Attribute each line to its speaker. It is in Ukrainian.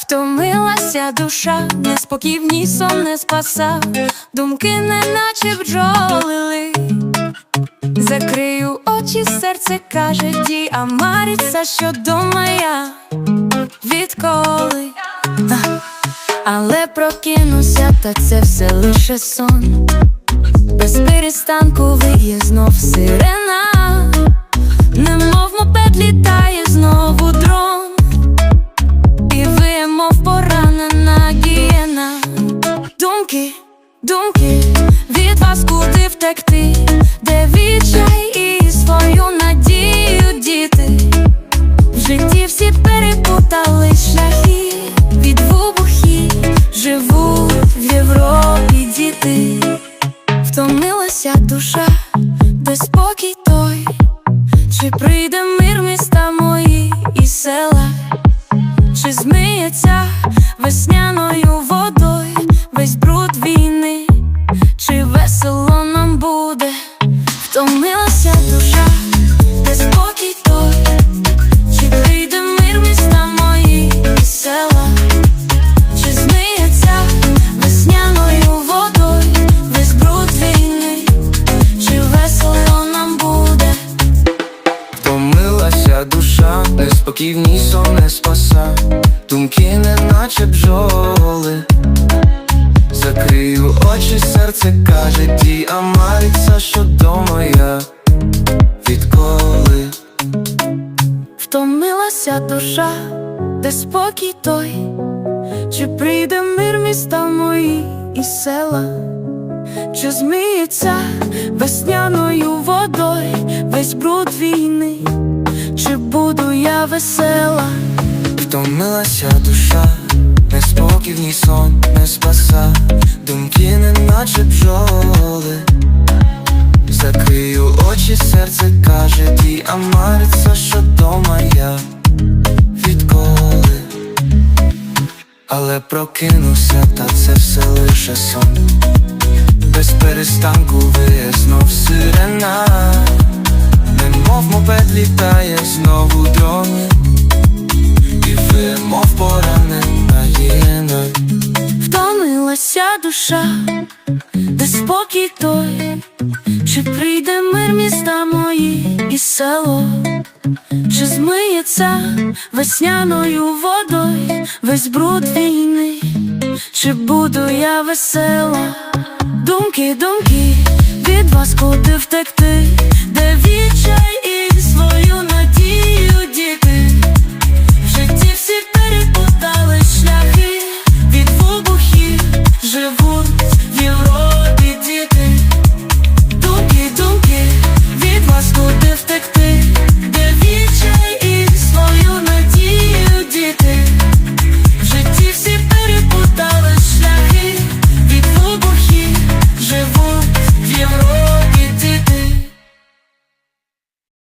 Speaker 1: Втомилася душа, неспокій сон не спасав, думки неначе бджолили. Закрию очі, серце каже, ді, а мариться, що дома я відколи. Але прокинуся, та це все лише сон. Без перестанку виє знов сирена, від вас куди втекти, де відчай і свою надію діти. В житті всі перепутали шляхи від вибухів, живуть в Європі діти. Втомилася душа, де спокій той, чи прийде мир міста мої і села. Чи змиється весняною втомилася душа, де спокій той, чи прийде мир міста мої села, чи змиється весняною водою весь бруд війни, чи весело нам буде.
Speaker 2: Втомилася душа, неспокій в ній сон не спаса, думки не наче бджоли. Закрию очі, серце каже, ті, а що дома я відколи.
Speaker 1: Втомилася душа, де спокій той, чи прийде мир міста мої і села, чи змиється весняною водою весь бруд війни, чи буду я весела,
Speaker 2: Втомилася душа, неспокій в ній сон не спаса, думки не наче бджоли. Закрию очі, серце каже, ті, а мариться, що дома я відколи. Але прокинуся, та це все лише сон. Без перестанку виє знов сирена, немов мопед літає знову
Speaker 1: втомилася душа, де спокій той, чи прийде мир міста мої і село, чи змиється весняною водою весь бруд війни, чи буду я весела, думки, думки, від вас куди втекти,